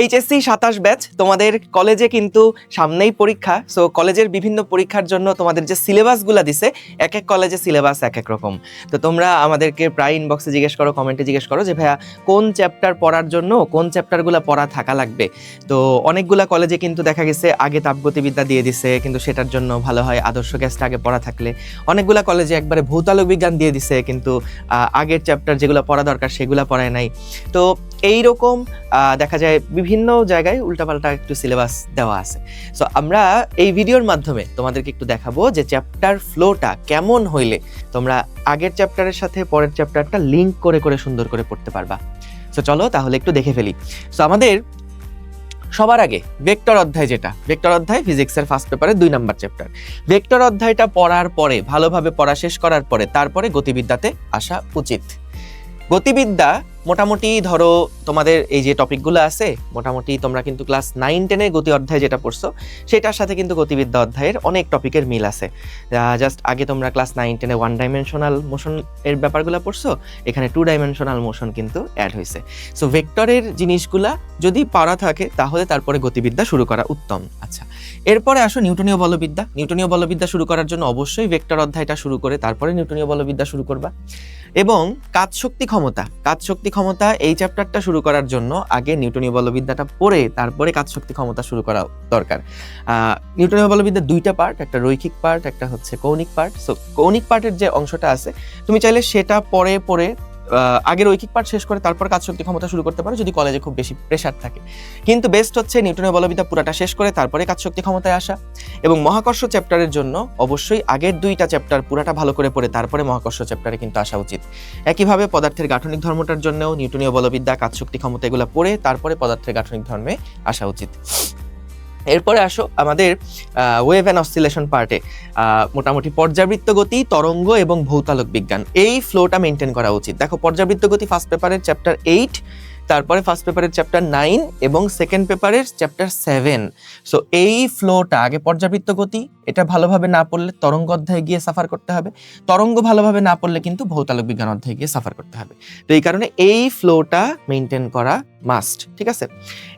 HSC সাতাশ batch তোমাদের কলেজে কিন্তু সামনেই পরীক্ষা। সো কলেজের বিভিন্ন পরীক্ষার জন্য তোমাদের যে সিলেবাসগুলো দিছে, এক এক কলেজে সিলেবাস এক এক রকম। তো তোমরা আমাদেরকে প্রায় ইনবক্সে জিজ্ঞেস করো কমেন্টে জিজ্ঞেস করো যে, ভাইয়া, কোন চ্যাপ্টার পড়ার জন্য কোন চ্যাপ্টারগুলো পড়া থাকা লাগবে? তো অনেকগুলা কলেজে কিন্তু দেখা গেছে, আগে তাপগতিবিদ্যা দিয়ে দিছে, কিন্তু সেটার জন্য ভালো হয় আদর্শ গ্যাসটা আগে পড়া থাকলে। অনেকগুলা কলেজে একবারে ভৌতালোক বিজ্ঞান দিয়ে দিছে, কিন্তু আগের চ্যাপ্টার যেগুলো পড়া দরকার সেগুলো পড়ায় নাই। তো এই রকম দেখা যায় বিভিন্ন জায়গায় উল্টাপাল্টা একটু সিলেবাস দেওয়া আছে। সো আমরা এই ভিডিওর মাধ্যমে তোমাদেরকে একটু দেখাবো যে চ্যাপ্টার ফ্লোটা কেমন হইলে তোমরা আগের চ্যাপ্টারের সাথে পরের চ্যাপ্টারটা লিঙ্ক করে করে, সুন্দর করে পড়তে পারবা। সো চলো তাহলে একটু দেখে ফেলি। সো আমাদের সবার আগে ভেক্টর অধ্যায় যেটা ভেক্টর অধ্যায় ফিজিক্সের ফার্স্ট পেপারে দুই নাম্বার চ্যাপ্টার ভেক্টর অধ্যায়টা পড়ার পরে, ভালোভাবে পড়া শেষ করার পরে, তারপরে গতিবিদ্যাতে আসা উচিত। গতিবিদ্যা মোটামুটি ধরো তোমাদের এই যে টপিকগুলো আছে, মোটামুটি তোমরা কিন্তু ক্লাস নাইন টেনে গতি অধ্যায় যেটা পড়ছো, সেটার সাথে কিন্তু গতিবিদ্যা অধ্যায়ের অনেক টপিকের মিল আছে। জাস্ট আগে তোমরা ক্লাস নাইন টেনে ওয়ান ডাইমেনশনাল মোশন এর ব্যাপারগুলো পড়ছো, এখানে টু ডাইমেনশনাল মোশন কিন্তু অ্যাড হয়েছে। সো ভেক্টরের জিনিসগুলা যদি পারা থাকে, তাহলে তারপরে গতিবিদ্যা শুরু করা উত্তম। আচ্ছা এরপরে আসো নিউটনীয় বলবিদ্যা। নিউটনীয় বলবিদ্যা শুরু করার জন্য অবশ্যই ভেক্টর অধ্যায়টা শুরু করে, তারপরে নিউটনীয় বলবিদ্যা শুরু করবা। এবং কাজ শক্তি ক্ষমতা। কাজ শক্তি ক্ষমতা এই চ্যাপ্টারটা শুরু করার জন্য আগে নিউটনীয় বলবিদ্যাটা পড়ে তারপরে কাজ শক্তি ক্ষমতা শুরু করা দরকার। নিউটনীয় বলবিদ্যার দুইটা পার্ট একটা রৈখিক পার্ট একটা হচ্ছে কৌণিক পার্ট সো কৌণিক পার্টের যে অংশটা আছে, তুমি চাইলে সেটা পরে পরে আহ, ঐকিক পাঠ শেষ করে তারপর কাজ শক্তি ক্ষমতা শুরু করতে পারো যদি কলেজে খুব বেশি প্রেশার থাকে। কিন্তু বেস্ট হচ্ছে নিউটনীয় বলবিদ্যা পুরাটা শেষ করে তারপরে কাজ শক্তি ক্ষমতায় আসা এবং মহাকর্ষ চ্যাপ্টারের জন্য অবশ্যই আগের দুইটা চ্যাপ্টার পুরাটা ভালো করে পড়ে তারপরে মহাকর্ষ চ্যাপ্টারে কিন্তু আসা উচিত। একইভাবে পদার্থের গাঠনিক ধর্মটার জন্যও নিউটনীয় বলবিদ্যা কাজ শক্তি ক্ষমতা এগুলো পড়ে তারপরে পদার্থের গাঠনিক ধর্মে আসা উচিত। এরপরে আসো আমাদের ওয়েভ অ্যান্ড অসিলেশন পার্টে মোটামুটি পর্যাবৃত্ত গতি, তরঙ্গ এবং ভৌতালক বিজ্ঞান, এই ফ্লোটা মেনটেন করা উচিত। দেখো, পর্যাবৃত্ত গতি ফার্স্ট পেপারের চ্যাপ্টার এইট তারপরে ফার্স্ট পেপারের চ্যাপ্টার নাইন এবং সেকেন্ড পেপারের চ্যাপ্টার সেভেন সো এই ফ্লোটা আগে পর্যাবৃত্ত গতি, এটা ভালোভাবে না পড়লে তরঙ্গ অধ্যায়ে গিয়ে সাফার করতে হবে। তরঙ্গ ভালোভাবে না পড়লে কিন্তু ভৌতালক বিজ্ঞান অধ্যায়ে গিয়ে সাফার করতে হবে। তো, এই কারণে এই ফ্লোটা মেনটেন করা মাস্ট, ঠিক আছে?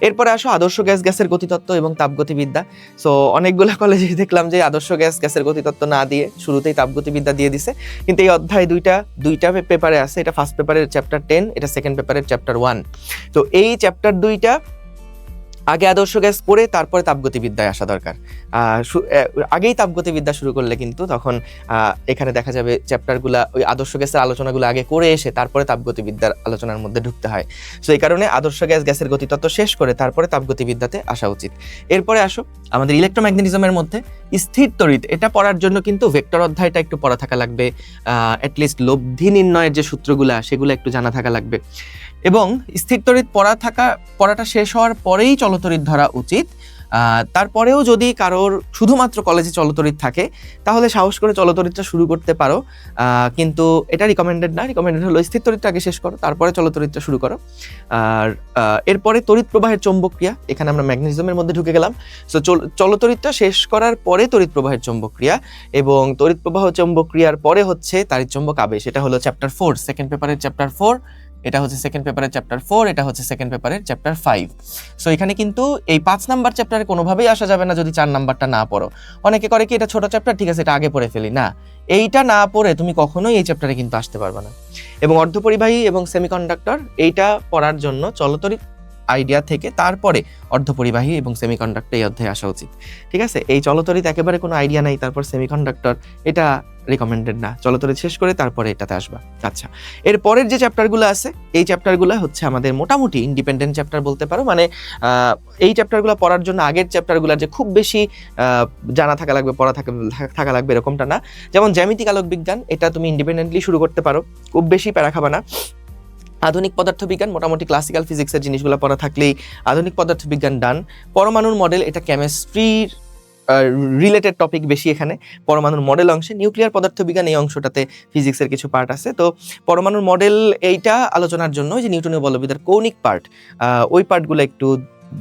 এরপরে আসো আদর্শ গ্যাস, গ্যাসের গতিতত্ত্ব এবং তাপগতিবিদ্যা। সো অনেকগুলো কলেজে দেখলাম যে আদর্শ গ্যাস, গ্যাসের গতিতত্ত্ব না দিয়ে শুরুতেই তাপগতিবিদ্যা দিয়ে দিছে। কিন্তু এই অধ্যায় দুইটা দুইটা পেপারে আছে। এটা ফার্স্ট পেপারের চ্যাপ্টার টেন এটা সেকেন্ড পেপারের চ্যাপ্টার ওয়ান তো এই চ্যাপ্টার দুইটা আগে আদর্শ গ্যাস পড়ে তারপরে তাপগতিবিদ্যায় আসা দরকার। আগেই তাপগতিবিদ্যা শুরু করলে কিন্তু তখন এখানে দেখা যাবে চ্যাপ্টারগুলা, ওই আদর্শ গ্যাসের আলোচনাগুলো আগে করে এসে তারপরে তাপগতিবিদ্যার আলোচনার মধ্যে ঢুকতে হয়। সো, এই কারণে আদর্শ গ্যাস গ্যাসের গতিতত্ত্ব শেষ করে তারপরে তাপগতিবিদ্যাতে আসা উচিত। এরপরে আসো, আমাদের ইলেকট্রোম্যাগনেটিজমের মধ্যে স্থির তড়িৎ, এটা পড়ার জন্য কিন্তু ভেক্টর অধ্যায়টা একটু পড়া থাকা লাগবে। অ্যাটলিস্ট লব্ধি নির্ণয়ের যে সূত্রগুলা, সেগুলো একটু জানা থাকা লাগবে। এবং স্থির তড়িৎ পড়া থাকা, পড়াটা শেষ হওয়ার পরেই চলতড়িৎ ধরা উচিত। তারপরেও যদি কারোর শুধুমাত্র কলেজে চলতড়িৎ থাকে, তাহলে সাহস করে চলতড়িৎটা শুরু করতে পারো। কিন্তু এটা রিকমেন্ডেড না। রিকমেন্ডেড হলো স্থির তড়িৎটা আগে শেষ করো, তারপরে চলতড়িৎটা শুরু করো। আর এরপরে তড়িৎ প্রবাহের চৌম্বক্রিয়া এখানে আমরা ম্যাগনেটিজমের মধ্যে ঢুকে গেলাম। সো চলতড়িৎটা শেষ করার পরে তড়িৎ প্রবাহের চৌম্বক ক্রিয়া এবং তড়িৎ প্রবাহ চৌম্বক ক্রিয়ার পরে হচ্ছে তাড়িৎ চৌম্বক আবেশ। এটা হলো চ্যাপ্টার ফোর সেকেন্ড পেপারের চ্যাপ্টার ফোর এটা হচ্ছে সেকেন্ড পেপারের চ্যাপ্টার ফোর এটা হচ্ছে সেকেন্ড পেপারের চ্যাপ্টার ফাইভ সো এখানে কিন্তু এই পাঁচ নাম্বার চ্যাপ্টারে কোনোভাবেই আসা যাবে না যদি চার নাম্বারটা না পড়ো। অনেকে করে কি, এটা ছোট চ্যাপ্টার ঠিক আছে, এটা আগে পড়ে ফেলি। না, এইটা না পড়ে তুমি কখনোই এই চ্যাপ্টারে কিন্তু আসতে পারবে না। এবং অর্ধপরিবাহী এবং সেমিকন্ডাক্টর এইটা পড়ার জন্য চলতরিৎ আইডিয়া থেকে তারপরে অর্ধপরিবাহী এবং সেমিকন্ডাক্টর এই অধ্যায়ে আসা উচিত। ঠিক আছে? এই চলতরিৎ একেবারে কোনো আইডিয়া নাই, তারপর সেমিকন্ডাক্টর এটা রিকমেন্ডেড না। চলতরিৎ শেষ করে তারপরে এটাতে আসবা। আচ্ছা এর পরের যে চ্যাপ্টারগুলো আছে, এই চ্যাপ্টারগুলো হচ্ছে আমাদের মোটামুটি ইন্ডিপেন্ডেন্ট চ্যাপ্টার বলতে পারো। মানে এই চ্যাপ্টারগুলো পড়ার জন্য আগের চ্যাপ্টারগুলোর যে খুব বেশি জানা থাকা লাগবে, পড়া থাকা থাকা লাগবে এরকমটা না। যেমন জ্যামিতিক আলোক বিজ্ঞান, এটা তুমি ইন্ডিপেন্ডেন্টলি শুরু করতে পারো। খুব বেশি প্যারা খাবা না। আধুনিক পদার্থবিজ্ঞান, মোটামুটি ক্লাসিক্যাল ফিজিক্সের জিনিসগুলো পড়া থাকলেই আধুনিক পদার্থবিজ্ঞান ডান পরমাণুর মডেল এটা কেমিস্ট্রির রিলেটেড টপিক বেশি এখানে, পরমাণুর মডেল অংশে নিউক্লিয়ার পদার্থবিজ্ঞান এই অংশটাতে ফিজিক্সের কিছু পার্ট আছে। তো পরমাণুর মডেল এইটা আলোচনার জন্য যে নিউটনীয় বলবিদ্যার কৌণিক পার্ট ওই পার্টগুলো একটু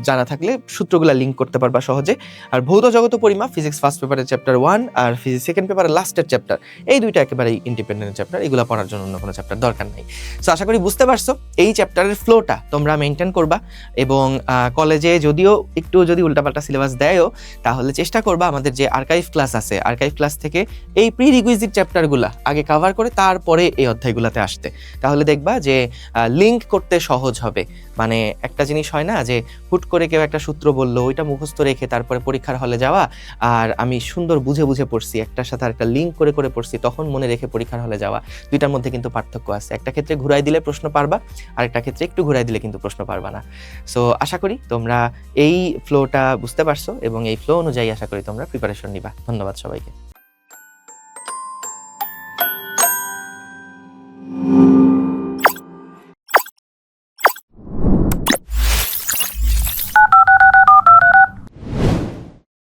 জানা থাকলে সূত্রগুলা লিঙ্ক করতে পারবা সহজে। আর ভৌত জগত পরিমাপ ফিজিক্স ফার্স্ট পেপারের চ্যাপ্টার ওয়ান আর ফিজিক্স সেকেন্ড পেপারের লাস্টের চ্যাপ্টার এই দুইটা একেবারেই ইন্ডিপেন্ডেন্ট চ্যাপ্টার এগুলো পড়ার জন্য অন্য কোনো চ্যাপ্টার দরকার নাই। সো আশা করি বুঝতে পারছ, এই চ্যাপ্টারের ফ্লোটা তোমরা মেনটেন করবা এবং কলেজে যদিও একটু যদি উল্টাপাল্টা সিলেবাস দেয়ও, তাহলে চেষ্টা করবা আমাদের যে আর্কাইভ ক্লাস আছে আর্কাইভ ক্লাস থেকে এই প্রি রিকুইজিট চ্যাপ্টারগুলো আগে কভার করে তারপরে এই অধ্যায়গুলোতে আসতে। তাহলে দেখবা যে লিঙ্ক করতে সহজ হবে। মানে একটা জিনিস হয় না যে হুট করে কেউ একটা সূত্র বলল, ওইটা মুখস্থ রেখে তারপরে পরীক্ষার হলে যাওয়া। আর আমি সুন্দর বুঝে বুঝে পড়ছি, একটার সাথে একটা লিঙ্ক করে করে পড়ছি, তখন মনে রেখে পরীক্ষার হলে যাওয়া। দুইটার মধ্যে কিন্তু পার্থক্য আছে। একটা ক্ষেত্রে ঘুরাই দিলে প্রশ্ন পারবা আর একটা ক্ষেত্রে একটু ঘুরাই দিলে কিন্তু প্রশ্ন পারবা না। সো আশা করি তোমরা এই ফ্লোটা বুঝতে পারছ এবং এই ফ্লো অনুযায়ী আশা করি তোমরা প্রিপারেশন নিবা। ধন্যবাদ সবাইকে।